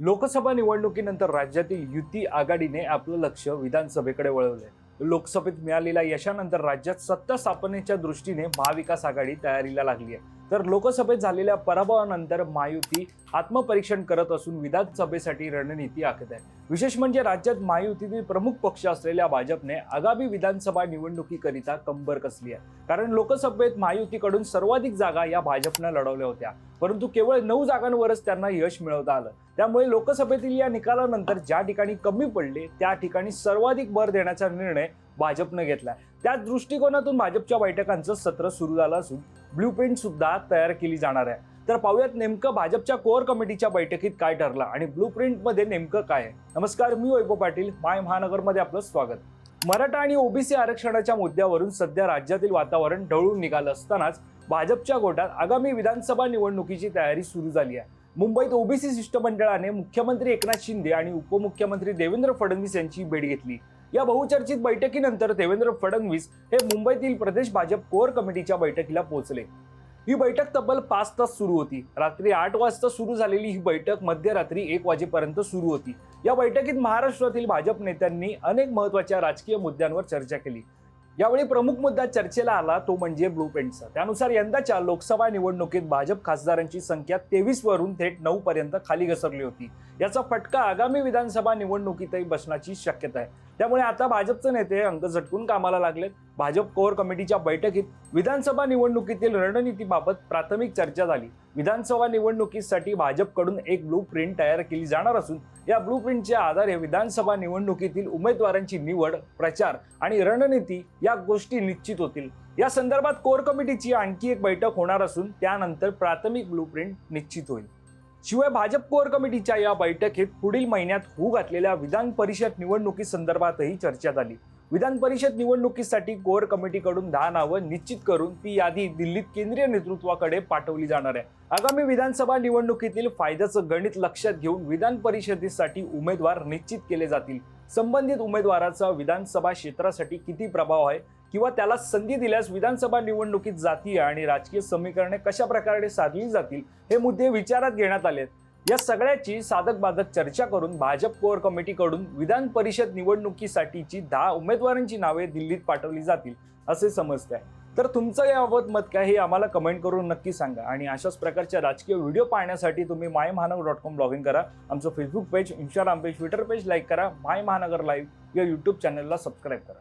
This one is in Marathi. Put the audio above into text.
लोकसभा निवडणुकीनंतर राज्यातील युती आघाडीने आपलं लक्ष विधानसभेकडे वळवलंय. लोकसभेत मिळालेल्या यशानंतर राज्यात सत्ता स्थापनेच्या दृष्टीने महाविकास आघाडी तयारीला लागली आहे. तर लोकसभेत झालेल्या पराभवानंतर महायुती आत्मपरीक्षण करत असून विधानसभेसाठी रणनीती आखत आहे. विशेष म्हणजे राज्यात महायुतीतील प्रमुख पक्ष असलेल्या भाजपने आगामी विधानसभा निवडणुकीकरिता कंबर कसली आहे. कारण लोकसभेत महायुतीकडून सर्वाधिक जागा या भाजपनं लढवल्या होत्या. परंतु केवळ नऊ जागांवरच त्यांना यश मिळवता आलं. त्यामुळे लोकसभेतील या निकालानंतर ज्या ठिकाणी कमी पडले त्या ठिकाणी सर्वाधिक भर देण्याचा निर्णय भाजपनं घेतला त्या दृष्टिकोनातून भाजपच्या बैठकांचं सत्र सुरू झालं असून ब्ल्यू सुद्धा तयार केली जाणार आहे. तर पाहूयात नेमकं भाजपच्या कोअर कमिटीच्या बैठकीत काय ठरलं आणि ब्लू नेमकं काय आहे. नमस्कार मी वैभव पाटील माय महानगरमध्ये आपलं स्वागत. मराठा आणि ओबीसी आरक्षणाच्या मुद्द्यावरून सध्या राज्यातील वातावरण ढवळून निघालं असतानाच भाजपच्या गोटात आगामी विधानसभा निवडणुकीची तयारी सुरू झाली आहे. मुंबईत ओबीसी शिष्टमंडळाने मुख्यमंत्री एकनाथ शिंदे आणि उपमुख्यमंत्री देवेंद्र फडणवीस यांची भेट घेतली. या बहुचर्चित बैठकीनंतर देवेंद्र फडणवीस हे मुंबईतील प्रदेश भाजप कोअर कमिटीच्या बैठकीला पोहोचले. ही बैठक तब्बल पाच तास सुरू होती. रात्री आठ वाजता सुरू झालेली ही बैठक मध्यरात्री एक वाजेपर्यंत सुरू होती. या बैठकीत महाराष्ट्रातील भाजप नेत्यांनी अनेक महत्त्वाच्या राजकीय मुद्द्यांवर चर्चा केली. यावेळी प्रमुख मुद्दा चर्चेला आला तो म्हणजे ब्लू प्रिंटचा त्यानुसार यंदाच्या लोकसभा निवडणुकीत भाजप खासदारांची संख्या तेवीस वरून थेट नऊ पर्यंत खाली घसरली होती. याचा फटका आगामी विधानसभा निवडणुकीतही बसण्याची शक्यता आहे. त्यामुळे आता भाजपचे नेते अंक झटकून कामाला लागलेत. भाजप कोअर कमिटीच्या बैठकीत विधानसभा निवडणुकीतील रणनीतीबाबत प्राथमिक चर्चा झाली. विधानसभा निवडणुकीसाठी भाजपकडून एक ब्लू प्रिंट तयार केली जाणार असून या ब्लू प्रिंटच्या आधारे विधानसभा निवडणुकीतील उमेदवारांची निवड प्रचार आणि रणनीती या गोष्टी निश्चित होतील. या संदर्भात कोर कमिटीची आणखी एक बैठक होणार असून त्यानंतर प्राथमिक ब्लू प्रिंट निश्चित होईल. शिवाय भाजप कोर कमिटीच्या या बैठकीत पुढील महिन्यात होऊ घातलेल्या विधान परिषद निवडणुकी संदर्भातही चर्चा झाली. विधान परिषद निवडणुकीसाठी कोअर कमिटीकडून दहा नावं निश्चित करून ती यादी दिल्लीत केंद्रीय नेतृत्वाकडे पाठवली जाणार आहे. आगामी विधानसभा निवडणुकीतील फायद्याचं गणित लक्षात घेऊन विधान परिषदेसाठी उमेदवार निश्चित केले जातील. संबंधित उमेदवाराचा विधानसभा क्षेत्रासाठी किती प्रभाव आहे किंवा त्याला संधी दिल्यास विधानसभा निवडणुकीत जातीय आणि राजकीय समीकरणे कशा प्रकारे साधली जातील हे मुद्दे विचारात घेण्यात आलेत. या सगळ्याची साधक बाधक चर्चा करून भाजप कोअर कमिटीकडून विधान परिषद निवडणुकीसाठीची दहा उमेदवारांची नावे दिल्लीत पाठवली जातील असे समजते. आहे तर तुमचं याबाबत मत काय हे आम्हाला कमेंट करून नक्की सांगा. आणि अशाच प्रकारच्या राजकीय व्हिडिओ पाहण्यासाठी तुम्ही माय महानगर डॉट कॉम लॉग इन करा. आमचं Facebook page Instagram page Twitter page like करा. माय महानगर लाईव्ह या यूट्यूब चॅनलला सबस्क्राईब करा.